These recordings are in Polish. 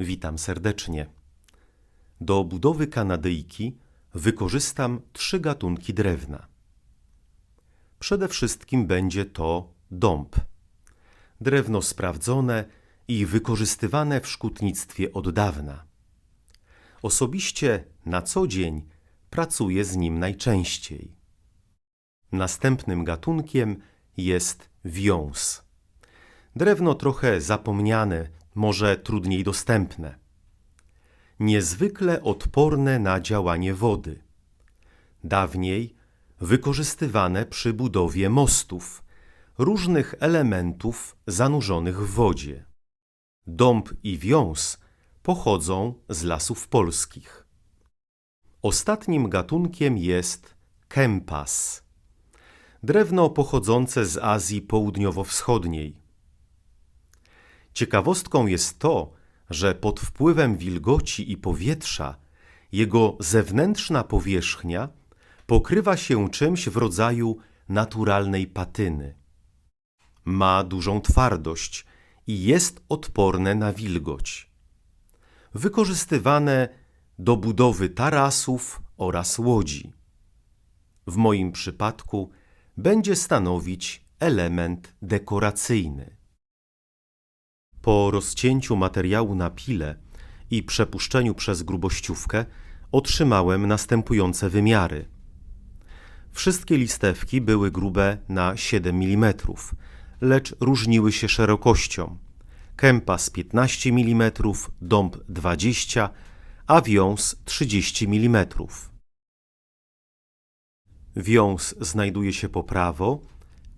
Witam serdecznie. Do budowy kanadyjki wykorzystam trzy gatunki drewna. Przede wszystkim będzie to dąb. Drewno sprawdzone i wykorzystywane w szkutnictwie od dawna. Osobiście na co dzień pracuję z nim najczęściej. Następnym gatunkiem jest wiąz. Drewno trochę zapomniane, może trudniej dostępne. Niezwykle odporne na działanie wody. Dawniej wykorzystywane przy budowie mostów, różnych elementów zanurzonych w wodzie. Dąb i wiąz pochodzą z lasów polskich. Ostatnim gatunkiem jest kempas. Drewno pochodzące z Azji Południowo-Wschodniej. Ciekawostką jest to, że pod wpływem wilgoci i powietrza jego zewnętrzna powierzchnia pokrywa się czymś w rodzaju naturalnej patyny. Ma dużą twardość i jest odporne na wilgoć. Wykorzystywane do budowy tarasów oraz łodzi. W moim przypadku będzie stanowić element dekoracyjny. Po rozcięciu materiału na pile i przepuszczeniu przez grubościówkę otrzymałem następujące wymiary. Wszystkie listewki były grube na 7 mm, lecz różniły się szerokością. Kępas 15 mm, dąb 20, a wiąz 30 mm. Wiąz znajduje się po prawo,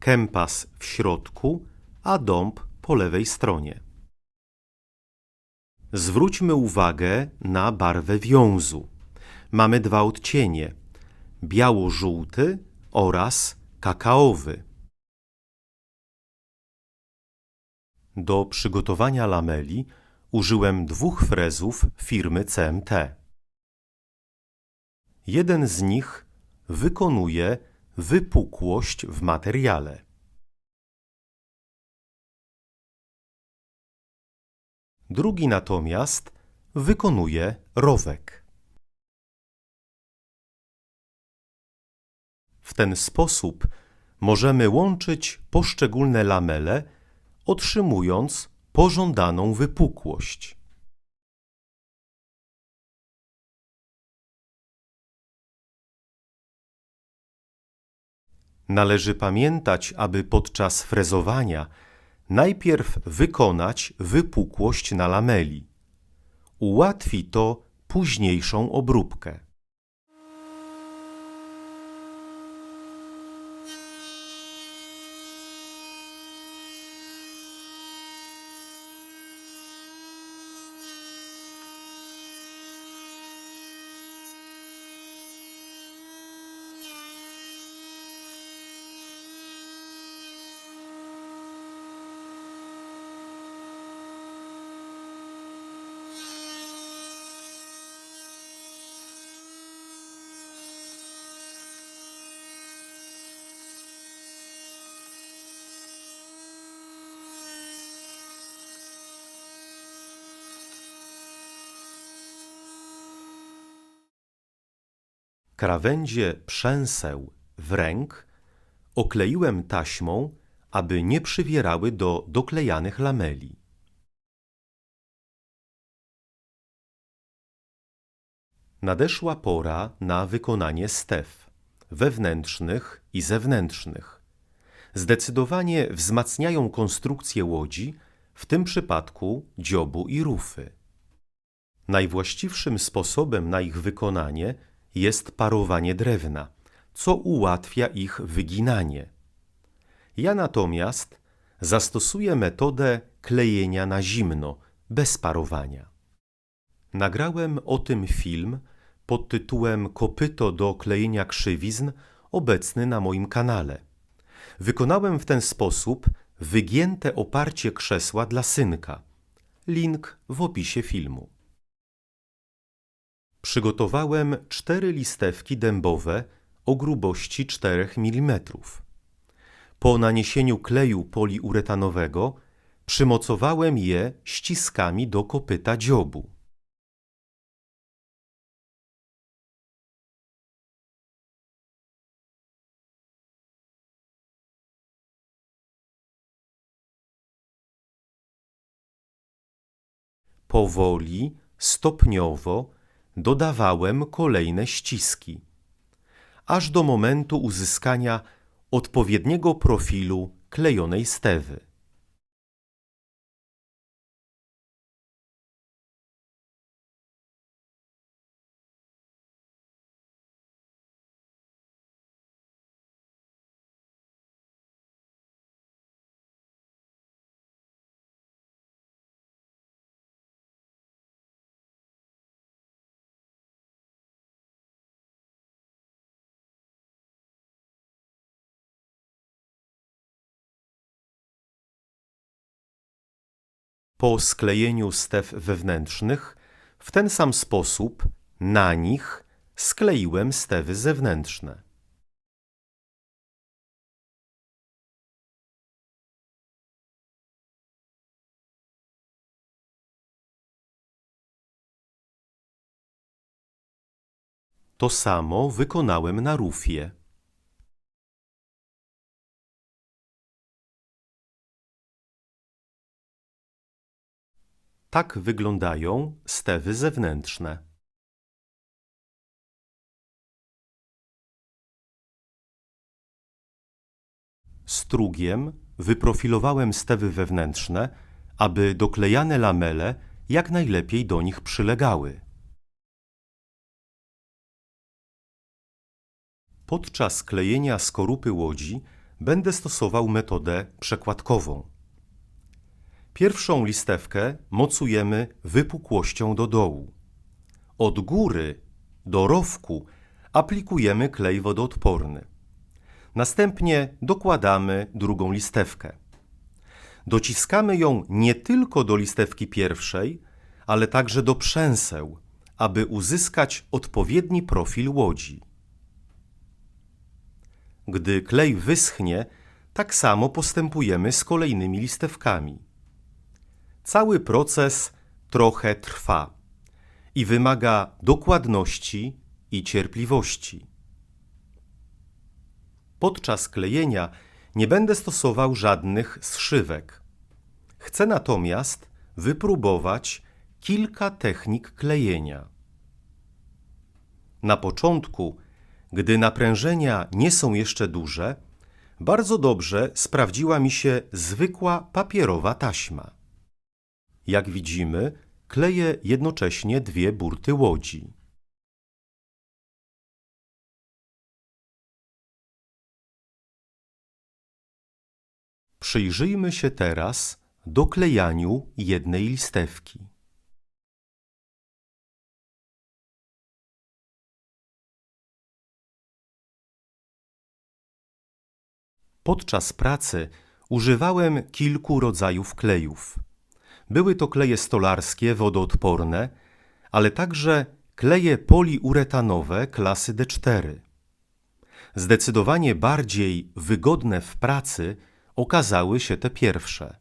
kępas w środku, a dąb po lewej stronie. Zwróćmy uwagę na barwę wiązu. Mamy dwa odcienie: biało-żółty oraz kakaowy. Do przygotowania lameli użyłem dwóch frezów firmy CMT. Jeden z nich wykonuje wypukłość w materiale. Drugi natomiast wykonuje rowek. W ten sposób możemy łączyć poszczególne lamele, otrzymując pożądaną wypukłość. Należy pamiętać, aby podczas frezowania najpierw wykonać wypukłość na lameli. Ułatwi to późniejszą obróbkę. Krawędzie przęseł w ręk okleiłem taśmą, aby nie przywierały do doklejanych lameli. Nadeszła pora na wykonanie stef wewnętrznych i zewnętrznych. Zdecydowanie wzmacniają konstrukcję łodzi, w tym przypadku dziobu i rufy. Najwłaściwszym sposobem na ich wykonanie jest parowanie drewna, co ułatwia ich wyginanie. Ja natomiast zastosuję metodę klejenia na zimno, bez parowania. Nagrałem o tym film pod tytułem Kopyto do klejenia krzywizn, obecny na moim kanale. Wykonałem w ten sposób wygięte oparcie krzesła dla synka. Link w opisie filmu. Przygotowałem cztery listewki dębowe o grubości 4 mm. Po naniesieniu kleju poliuretanowego Przymocowałem je ściskami do kopyta dziobu. Powoli, stopniowo dodawałem kolejne ściski, aż do momentu uzyskania odpowiedniego profilu klejonej stewy. Po sklejeniu stew wewnętrznych, w ten sam sposób na nich skleiłem stewy zewnętrzne. To samo wykonałem na rufie. Tak wyglądają stewy zewnętrzne. Strugiem wyprofilowałem stewy wewnętrzne, aby doklejane lamele jak najlepiej do nich przylegały. Podczas klejenia skorupy łodzi będę stosował metodę przekładkową. Pierwszą listewkę mocujemy wypukłością do dołu. Od góry do rowku aplikujemy klej wodoodporny. Następnie dokładamy drugą listewkę. Dociskamy ją nie tylko do listewki pierwszej, ale także do przęseł, aby uzyskać odpowiedni profil łodzi. Gdy klej wyschnie, tak samo postępujemy z kolejnymi listewkami. Cały proces trochę trwa i wymaga dokładności i cierpliwości. Podczas klejenia nie będę stosował żadnych zszywek. Chcę natomiast wypróbować kilka technik klejenia. Na początku, gdy naprężenia nie są jeszcze duże, bardzo dobrze sprawdziła mi się zwykła papierowa taśma. Jak widzimy, kleję jednocześnie dwie burty łodzi. Przyjrzyjmy się teraz doklejaniu jednej listewki. Podczas pracy używałem kilku rodzajów klejów. Były to kleje stolarskie wodoodporne, ale także kleje poliuretanowe klasy D4. Zdecydowanie bardziej wygodne w pracy okazały się te pierwsze.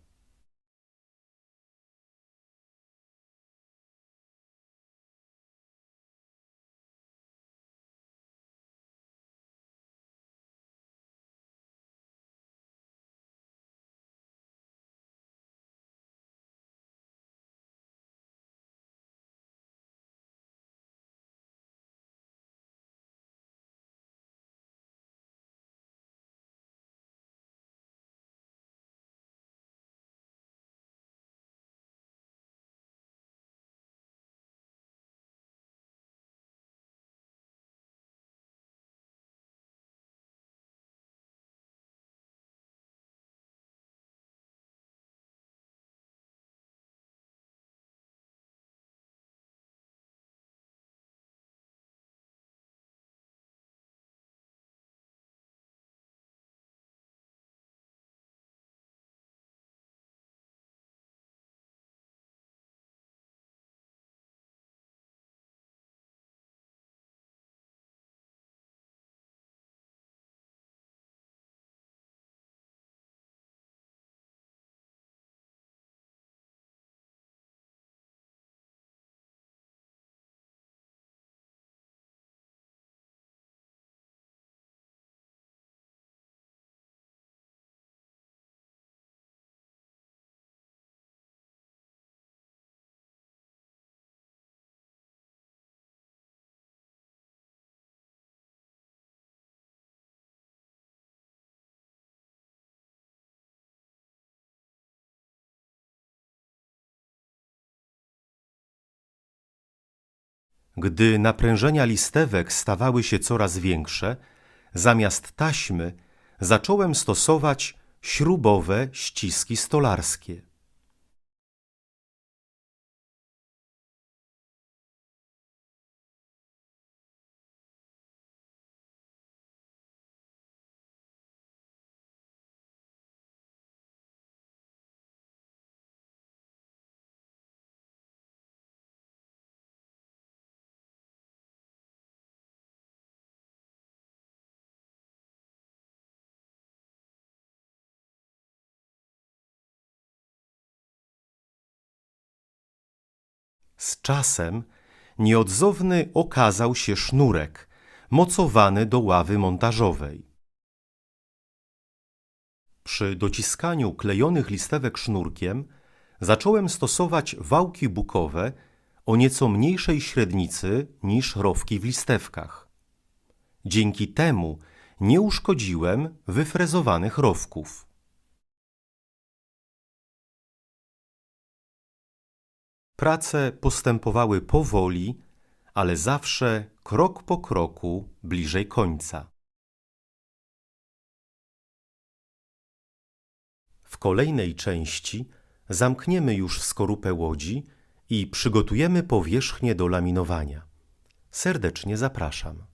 Gdy naprężenia listewek stawały się coraz większe, zamiast taśmy zacząłem stosować śrubowe ściski stolarskie. Z czasem nieodzowny okazał się sznurek, mocowany do ławy montażowej. Przy dociskaniu klejonych listewek sznurkiem zacząłem stosować wałki bukowe o nieco mniejszej średnicy niż rowki w listewkach. Dzięki temu nie uszkodziłem wyfrezowanych rowków. Prace postępowały powoli, ale zawsze krok po kroku bliżej końca. W kolejnej części zamkniemy już skorupę łodzi i przygotujemy powierzchnię do laminowania. Serdecznie zapraszam.